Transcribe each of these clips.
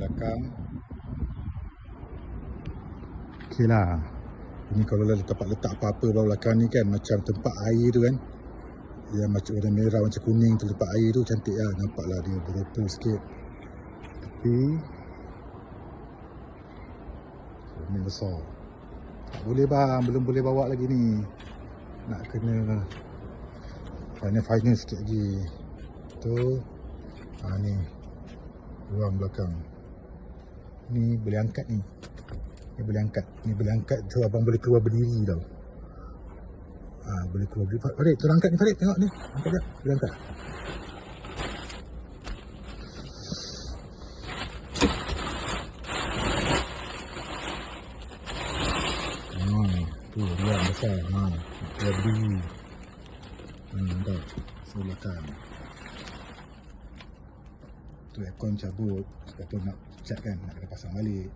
belakang. Okey lah. Ini kalau lah tempat letak apa-apa bawah belakang ni kan macam tempat air tu kan. Yang macam warna merah macam kuning tu tempat air tu cantik lah. Nampak lah dia berupa sikit. Tapi cermin besar. Tak boleh bang. Belum boleh bawa lagi ni. Nak kena final-final sikit lagi. Tu ha ni. Ruang belakang ni boleh angkat ni. Ni boleh angkat. Ni boleh angkat so abang boleh keluar berdiri tau. Ha, boleh keluar berdiri. Farid tolong angkat ni Farid. Tengok ni. Angkat dia boleh angkat? Tu. Ha, keluar berdiri. Hmm, nampak. So, belakang. Tu aircon cabut. Sebab tu nak cat kan. Nak kena pasang balik.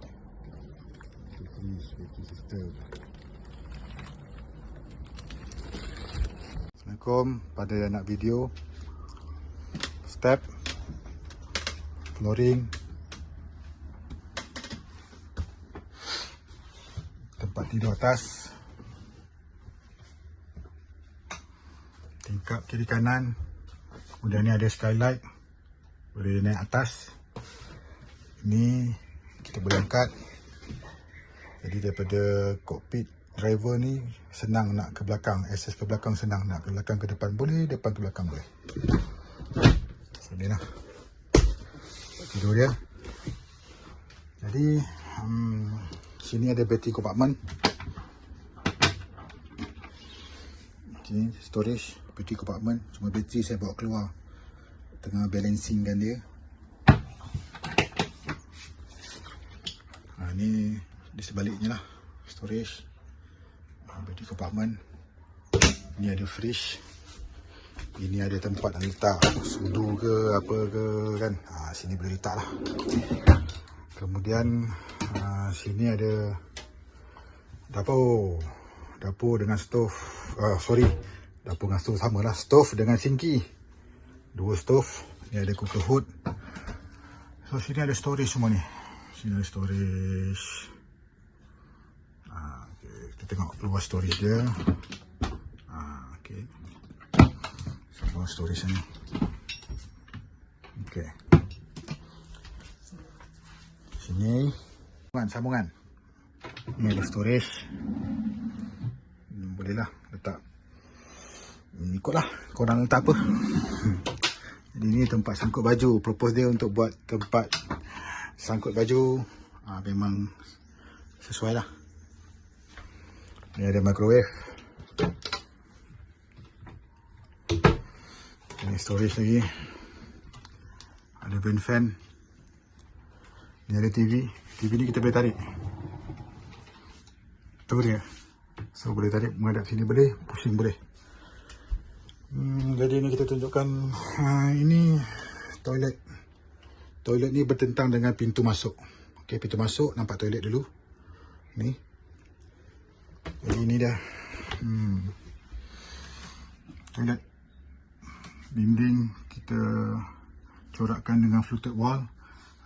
Tu freeze, system. Assalamualaikum. Pada yang nak video. Step. Flooring. tempat tidur atas tingkap kiri kanan kemudian ni ada skylight boleh naik atas. Ni kita boleh angkat. Jadi daripada cockpit driver ni senang nak ke belakang. Access ke belakang senang nak ke belakang ke depan. Boleh depan ke belakang boleh. So ni lah. Tidur dia. Jadi hmm, sini ada battery compartment. Sini storage battery compartment. Cuma bateri saya bawa keluar tengah balancing kan dia. Ha, ni di sebaliknya lah. Storage. Ha, battery compartment ni ada fridge. Ini ada tempat nak letak sudu ke apa ke kan. Ha, sini boleh letak lah. Kemudian uh, sini ada dapur. Dapur dengan stove. Uh, sorry. Dapur dengan stove sama lah. Stove dengan sinki dua stove ni ada cooker hood. So sini ada storage semua ni. Sini ada storage. Uh, okay. kita tengok luar storage dia. Uh, okay. semua storage ni okay. sini. Sambungan sambungan. Ni ada storage. Hmm, boleh lah letak. Hmm, ikut lah korang letak apa. jadi ni tempat sangkut baju. Propose dia untuk buat tempat sangkut baju. Ha, memang sesuai lah. Ni ada microwave. Ni storage lagi. Ada vent fan. Ni ada TV TV ni kita boleh tarik. Tu dia? So boleh tarik menghadap sini boleh pusing boleh jadi ni kita tunjukkan ha, ini toilet. Toilet ni bertentang dengan pintu masuk. Ok pintu masuk nampak toilet dulu. Ni. Jadi ni dah. Hmm, toilet dinding kita corakkan dengan fluted wall.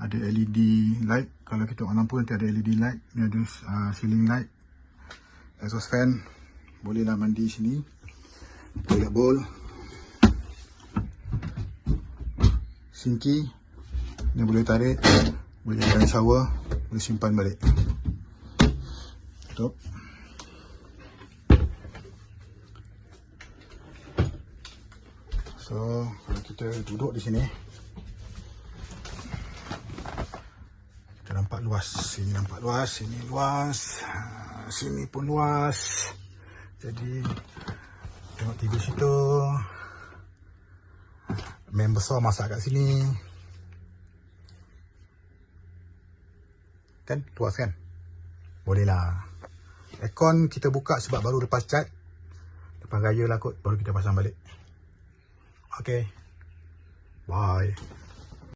Ada LED light. Kalau kita on lampu nanti ada LED light. Ni ada uh, ceiling light. Exhaust fan. Bolehlah mandi sini. Toilet bowl sinki ni boleh tarik boleh jadikan shower boleh simpan balik. Tutup. So kalau kita duduk di sini nampak luas. Sini nampak luas sini luas sini pun luas. Jadi tengok TV situ main besar masak kat sini. Kan? Luas kan? Boleh lah. Aircon kita buka sebab baru lepas cat lepas raya lah kot baru kita pasang balik. Ok bye